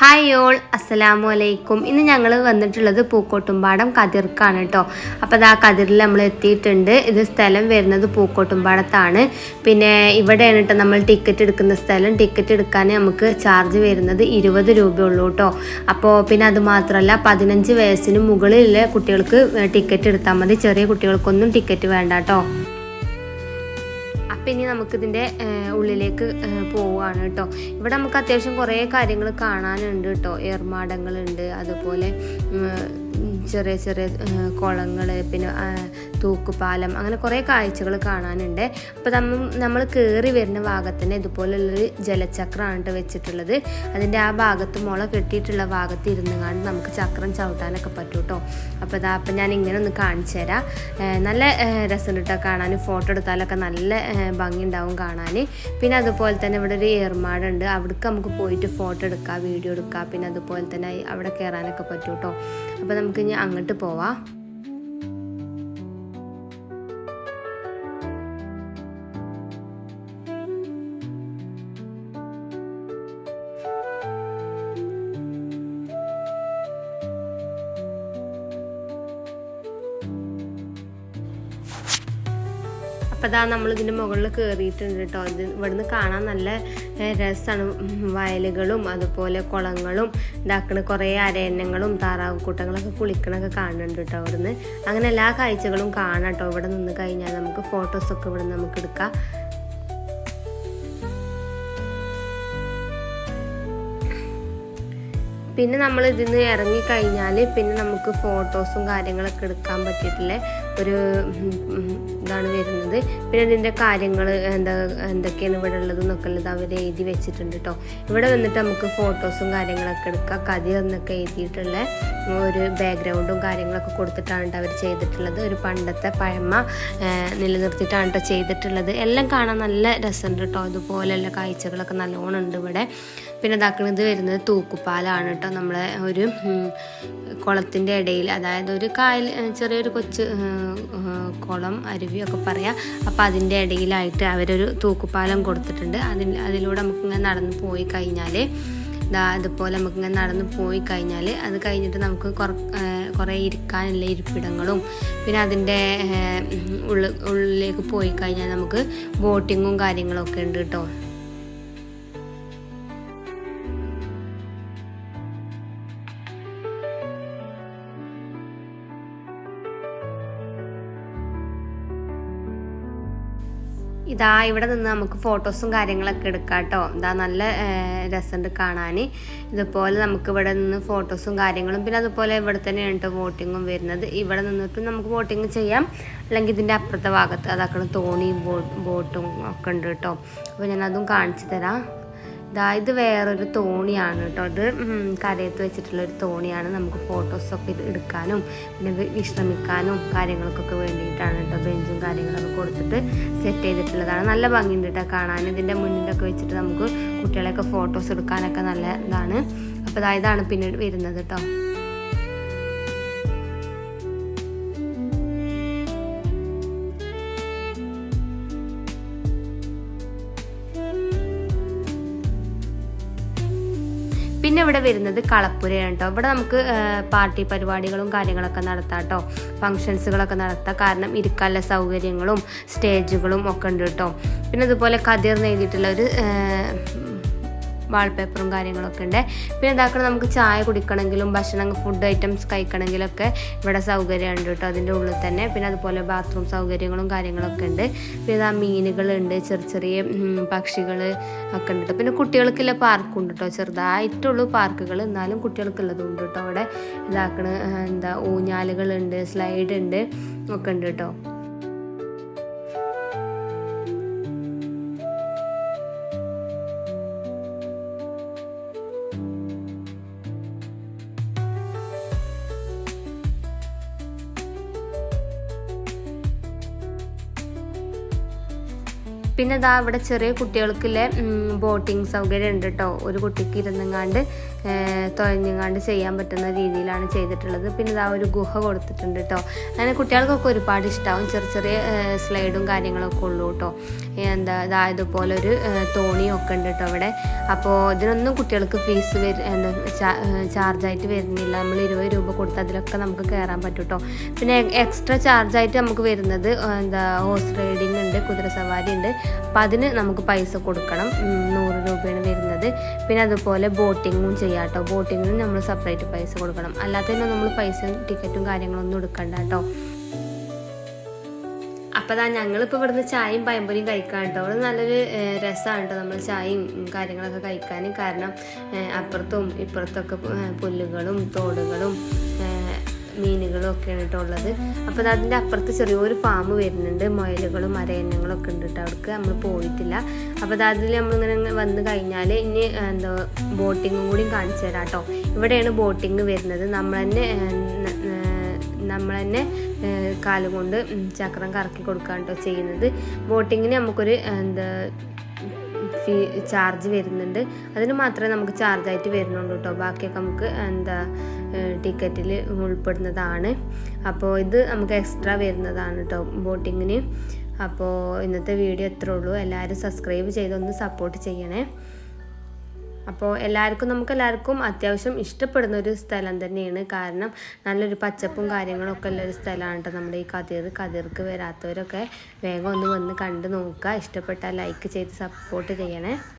Hi all അസ്സലാമു അലൈക്കും ഇന്ന് ഞങ്ങൾ വന്നിട്ടുള്ളത് പൂക്കോട്ടുംപാടം കതിർക്കാണ് കേട്ടോ അപ്പോൾ അത് ആ കതിറിൽ നമ്മൾ എത്തിയിട്ടുണ്ട്. ഇത് സ്ഥലം വരുന്നത് പൂക്കോട്ടുംപാടത്താണ്. പിന്നെ ഇവിടെയാണ് കേട്ടോ നമ്മൾ ടിക്കറ്റ് എടുക്കുന്ന സ്ഥലം. ടിക്കറ്റ് എടുക്കാൻ നമുക്ക് ചാർജ് വരുന്നത് ഇരുപത് രൂപയുള്ളൂ കേട്ടോ അപ്പോൾ പിന്നെ അത് മാത്രമല്ല പതിനഞ്ച് വയസ്സിന് മുകളിലുള്ള കുട്ടികൾക്ക് ടിക്കറ്റ് എടുത്താൽ മതി. ചെറിയ കുട്ടികൾക്കൊന്നും ടിക്കറ്റ് വേണ്ട കേട്ടോ അപ്പം ഇനി നമുക്കിതിന്റെ ഉള്ളിലേക്ക് പോവുകയാണ് കേട്ടോ ഇവിടെ നമുക്ക് അത്യാവശ്യം കുറേ കാര്യങ്ങൾ കാണാനുണ്ട് കേട്ടോ ഏർമാടങ്ങളുണ്ട് അതുപോലെ ചെറിയ ചെറിയ കുളങ്ങൾ പിന്നെ തൂക്കുപാലം അങ്ങനെ കുറേ കാഴ്ചകൾ കാണാനുണ്ട്. അപ്പോൾ നമ്മൾ നമ്മൾ കയറി വരുന്ന ഭാഗത്തിന് ഇതുപോലുള്ളൊരു ജലചക്രമാണ് വെച്ചിട്ടുള്ളത്. അതിന്റെ ആ ഭാഗത്ത് മുള കെട്ടിയിട്ടുള്ള ഭാഗത്ത് ഇരുന്നുകൊണ്ട് നമുക്ക് ചക്രം ചവിട്ടാനൊക്കെ പറ്റും കേട്ടോ. അപ്പോൾ ഇതാ അപ്പം ഞാൻ ഇങ്ങനെ ഒന്ന് കാണിച്ചു തരാം. നല്ല രസം കേട്ടോ കാണാൻ. ഫോട്ടോ എടുത്താലൊക്കെ നല്ല ഭംഗി ഉണ്ടാവും കാണാൻ. പിന്നെ അതുപോലെ തന്നെ ഇവിടെ ഒരു ഏർമാടുണ്ട്. അവിടേക്ക് നമുക്ക് പോയിട്ട് ഫോട്ടോ എടുക്കാം വീഡിയോ എടുക്കാം. പിന്നെ അതുപോലെ തന്നെ അവിടെ കയറാനൊക്കെ പറ്റും കേട്ടോ. അപ്പോൾ നമുക്ക് ഇനി അങ്ങോട്ട് പോവാം. അപ്പോൾ നമ്മൾ ഇതിന്റെ മുകളിൽ കയറിയിട്ടുണ്ട് കേട്ടോ. ഇത് ഇവിടുന്ന് കാണാൻ നല്ല രസമാണ് വയലുകളും അതുപോലെ കുളങ്ങളും ഇതാക്കണ കുറേ അരയന്നങ്ങളും താറാവ് കൂട്ടങ്ങളൊക്കെ കുളിക്കണൊക്കെ കാണുന്നുണ്ട് കേട്ടോ അവിടുന്ന്. അങ്ങനെ എല്ലാ കാഴ്ചകളും കാണാം കേട്ടോ. ഇവിടെ നിന്ന് കഴിഞ്ഞാൽ നമുക്ക് ഫോട്ടോസൊക്കെ ഇവിടെ നമുക്ക് എടുക്കാം. പിന്നെ നമ്മൾ ഇതിൽ നിന്ന് ഇറങ്ങിക്കഴിഞ്ഞാൽ പിന്നെ നമുക്ക് ഫോട്ടോസും കാര്യങ്ങളൊക്കെ എടുക്കാൻ പറ്റിയിട്ടുള്ള ഒരു ഇതാണ് വരുന്നത്. പിന്നെ അതിന്റെ കാര്യങ്ങൾ എന്താ എന്തൊക്കെയാണ് ഇവിടെ ഉള്ളത് എന്നൊക്കെ ഉള്ളത് അവർ എഴുതി വെച്ചിട്ടുണ്ട് കേട്ടോ ഇവിടെ വന്നിട്ട് നമുക്ക് ഫോട്ടോസും കാര്യങ്ങളൊക്കെ എടുക്കാം. കതിർ എന്നൊക്കെ എഴുതിയിട്ടുള്ള ഒരു ബാക്ക്ഗ്രൗണ്ടും കാര്യങ്ങളൊക്കെ കൊടുത്തിട്ടാണ് ട്ടോ അവർ ചെയ്തിട്ടുള്ളത്. ഒരു പണ്ടത്തെ പഴമ നിലനിർത്തിയിട്ടാണ് കേട്ടോ ചെയ്തിട്ടുള്ളത്. എല്ലാം കാണാൻ നല്ല രസമുണ്ട് കേട്ടോ ഇതുപോലെയുള്ള കാഴ്ചകളൊക്കെ നല്ലോണം ഉണ്ട് ഇവിടെ. പിന്നെ ഇതാക്കുന്നത് വരുന്നത് തൂക്കുപാലാണ് കേട്ടോ നമ്മളെ ഒരു കുളത്തിന്റെ ഇടയിൽ അതായത് ഒരു കായൽ ചെറിയൊരു കൊച്ച് കുളം അരുവിയൊക്കെ പറയാം. അപ്പോൾ അതിന്റെ ഇടയിലായിട്ട് അവരൊരു തൂക്കുപാലം കൊടുത്തിട്ടുണ്ട്. അതിൽ അതിലൂടെ നമുക്കിങ്ങനെ നടന്ന് പോയി കഴിഞ്ഞാൽ ഇതാ അതുപോലെ നമുക്കിങ്ങനെ നടന്ന് പോയി കഴിഞ്ഞാൽ അത് കഴിഞ്ഞിട്ട് നമുക്ക് കുറ കുറേ ഇരിക്കാനുള്ള ഇരിപ്പിടങ്ങളും പിന്നെ അതിന്റെ ഉള്ളിലേക്ക് പോയി കഴിഞ്ഞാൽ നമുക്ക് ബോട്ടിങ്ങും കാര്യങ്ങളൊക്കെ ഉണ്ട് കേട്ടോ. ഇതാ ഇവിടെ നിന്ന് നമുക്ക് ഫോട്ടോസും കാര്യങ്ങളൊക്കെ എടുക്കാം കേട്ടോ ഇതാ നല്ല രസമുണ്ട് കാണാൻ ഇതുപോലെ നമുക്ക് ഇവിടെ നിന്ന് ഫോട്ടോസും കാര്യങ്ങളും പിന്നെ അതുപോലെ ഇവിടെ തന്നെയാണ് കേട്ടോ വോട്ടിങ്ങും വരുന്നത്. ഇവിടെ നിന്നിട്ട് നമുക്ക് വോട്ടിങ് ചെയ്യാം. അല്ലെങ്കിൽ ഇതിന്റെ അപ്പുറത്തെ ഭാഗത്ത് അതാക്കണം തോണിയും ബോട്ടും ഒക്കെ ഉണ്ട് കേട്ടോ അപ്പോൾ ഞാനതും കാണിച്ചു തരാം. ഇതാ ഇത് വേറൊരു തോണിയാണ് കേട്ടോ അത് കരയത്ത് വെച്ചിട്ടുള്ളൊരു തോണിയാണ്. നമുക്ക് ഫോട്ടോസൊക്കെ എടുക്കാനും പിന്നെ വിശ്രമിക്കാനും കാര്യങ്ങൾക്കൊക്കെ വേണ്ടിയിട്ടാണ് കേട്ടോ ബെഞ്ചും കാര്യങ്ങളൊക്കെ കൊടുത്തിട്ട് സെറ്റ് ചെയ്തിട്ടുള്ളതാണ്. നല്ല ഭംഗിയുണ്ട് കേട്ടോ കാണാൻ. ഇതിന്റെ മുന്നിലൊക്കെ വെച്ചിട്ട് നമുക്ക് കുട്ടികളെയൊക്കെ ഫോട്ടോസ് എടുക്കാനൊക്കെ നല്ല ഇതാണ്. അപ്പോൾ ഇതാ ഇതാണ് പിന്നെ വരുന്നത് കേട്ടോ. പിന്നെ ഇവിടെ വരുന്നത് കളപ്പുരയാണ് കേട്ടോ ഇവിടെ നമുക്ക് പാർട്ടി പരിപാടികളും കാര്യങ്ങളൊക്കെ നടത്താം കേട്ടോ ഫങ്ഷൻസുകളൊക്കെ നടത്താം. കാരണം ഇരിക്കാനുള്ള സൗകര്യങ്ങളും സ്റ്റേജുകളും ഒക്കെ ഉണ്ട് കേട്ടോ പിന്നെ അതുപോലെ കതിർന്ന് എഴുതിയിട്ടുള്ള ഒരു വാൾപേപ്പറും കാര്യങ്ങളൊക്കെ ഉണ്ട്. പിന്നെ ഇതാക്കണം നമുക്ക് ചായ കുടിക്കണമെങ്കിലും ഭക്ഷണം ഫുഡ് ഐറ്റംസ് കഴിക്കണമെങ്കിലൊക്കെ ഇവിടെ സൗകര്യമുണ്ട് കേട്ടോ അതിന്റെ ഉള്ളിൽ തന്നെ. പിന്നെ അതുപോലെ ബാത്റൂം സൗകര്യങ്ങളും കാര്യങ്ങളൊക്കെ ഉണ്ട്. പിന്നെ ആ മീനുകളുണ്ട് ചെറിയ ചെറിയ പക്ഷികൾ ഒക്കെ ഉണ്ട് കേട്ടോ. പിന്നെ കുട്ടികൾക്കുള്ള പാർക്കും ഉണ്ട് കേട്ടോ ചെറുതായിട്ടുള്ളൂ പാർക്കുകൾ എന്നാലും കുട്ടികൾക്കുള്ളതും ഉണ്ട് കേട്ടോ അവിടെ. ഇതാക്കണ എന്താ ഊഞ്ഞാലുകളുണ്ട് സ്ലൈഡ് ഉണ്ട് ഒക്കെ ഉണ്ട് കേട്ടോ. പിന്നെ ഇതാ ഇവിടെ ചെറിയ കുട്ടികൾക്കുള്ള ബോട്ടിംഗ് സൗകര്യം ഉണ്ട് കേട്ടോ ഒരു കുട്ടിക്ക് ഇരുന്നങ്ങാണ്ട് തുഴഞ്ഞങ്ങാണ്ട് ചെയ്യാൻ പറ്റുന്ന രീതിയിലാണ് ചെയ്തിട്ടുള്ളത്. പിന്നെ ഇതാ ഒരു ഗുഹ കൊടുത്തിട്ടുണ്ട് കേട്ടോ അങ്ങനെ കുട്ടികൾക്കൊക്കെ ഒരുപാട് ഇഷ്ടമാവും ചെറിയ ചെറിയ സ്ലൈഡും കാര്യങ്ങളൊക്കെ ഉള്ളൂ കേട്ടോ എന്താ ഇതാ ഇതുപോലെ ഒരു ഒക്കെ ഉണ്ട് കേട്ടോ അവിടെ. അപ്പോൾ ഇതിനൊന്നും കുട്ടികൾക്ക് ഫീസ് വരും എന്താ ചാർജായിട്ട് വരുന്നില്ല. നമ്മൾ ഇരുപത് രൂപ കൊടുത്ത് അതിലൊക്കെ നമുക്ക് കയറാൻ പറ്റും കേട്ടോ പിന്നെ എക്സ്ട്രാ ചാർജായിട്ട് നമുക്ക് വരുന്നത് എന്താ ഹോഴ്സ് റൈഡിങ് ഉണ്ട് കുതിര സവാരി ഉണ്ട്. അപ്പോൾ അതിന് നമുക്ക് പൈസ കൊടുക്കണം. നൂറ് രൂപയാണ് വരുന്നത്. പിന്നെ അതുപോലെ ബോട്ടിങ്ങും ചെയ്യാം. കേട്ടോ ബോട്ടിങ്ങിന് നമ്മൾ സെപ്പറേറ്റ് പൈസ കൊടുക്കണം. അല്ലാത്തതിന് നമ്മൾ പൈസ ടിക്കറ്റും കാര്യങ്ങളൊന്നും എടുക്കണ്ട കേട്ടോ. അപ്പോൾ അതാ ഞങ്ങളിപ്പോൾ ഇവിടുന്ന് ചായയും പയമ്പൊരിയും കഴിക്കാൻ കേട്ടോ. അവിടെ നല്ലൊരു രസമാണ് കേട്ടോ നമ്മൾ ചായയും കാര്യങ്ങളൊക്കെ കഴിക്കാൻ കാരണം അപ്പുറത്തും ഇപ്പുറത്തൊക്കെ പുല്ലുകളും തോടുകളും മീനുകളും ഒക്കെയാണ് കേട്ടോ ഉള്ളത് അപ്പോൾ അതിന്റെ അപ്പുറത്ത് ചെറിയൊരു ഫാം വരുന്നുണ്ട്. മുയലുകളും മരയന്നങ്ങളും ഒക്കെ ഉണ്ട് കേട്ടോ. അവർക്ക് നമ്മൾ പോയിട്ടില്ല. അപ്പോൾ അതിൽ നമ്മളിങ്ങനെ വന്ന് കഴിഞ്ഞാൽ ഇനി എന്താ ബോട്ടിങ്ങും കൂടി കാണിച്ചു തരാം കേട്ടോ. ഇവിടെയാണ് ബോട്ടിങ് വരുന്നത്. നമ്മൾ തന്നെ നമ്മൾ തന്നെ കാലുകൊണ്ട് ചക്രം കറക്കി കൊടുക്കുകയാണ് കേട്ടോ ചെയ്യുന്നത്. ബോട്ടിങ്ങിന് നമുക്കൊരു എന്താ ഫീ ചാർജ് വരുന്നുണ്ട്. അതിന് മാത്രമേ നമുക്ക് ചാർജായിട്ട് വരുന്നുള്ളൂ കേട്ടോ ബാക്കിയൊക്കെ നമുക്ക് എന്താ ടിക്കറ്റിൽ ഉൾപ്പെടുന്നതാണ്. അപ്പോൾ ഇത് നമുക്ക് എക്സ്ട്രാ വരുന്നതാണ് കേട്ടോ ബോട്ടിങ്ങിന്. അപ്പോൾ ഇന്നത്തെ വീഡിയോ എത്ര ഉള്ളൂ. എല്ലാവരും സബ്സ്ക്രൈബ് ചെയ്തൊന്ന് സപ്പോർട്ട് ചെയ്യണേ. അപ്പോൾ എല്ലാവർക്കും നമുക്ക് എല്ലാവർക്കും അത്യാവശ്യം ഇഷ്ടപ്പെടുന്ന ഒരു സ്ഥലം തന്നെയാണ്. കാരണം നല്ലൊരു പച്ചപ്പും കാര്യങ്ങളൊക്കെ ഉള്ള ഒരു സ്ഥലമാണ് കേട്ടോ നമ്മുടെ ഈ കതിർ. കതിർക്ക് വരാത്തവരൊക്കെ വേഗം ഒന്ന് വന്ന് കണ്ട് നോക്കുക. ഇഷ്ടപ്പെട്ടാൽ ലൈക്ക് ചെയ്ത് സപ്പോർട്ട് ചെയ്യണേ.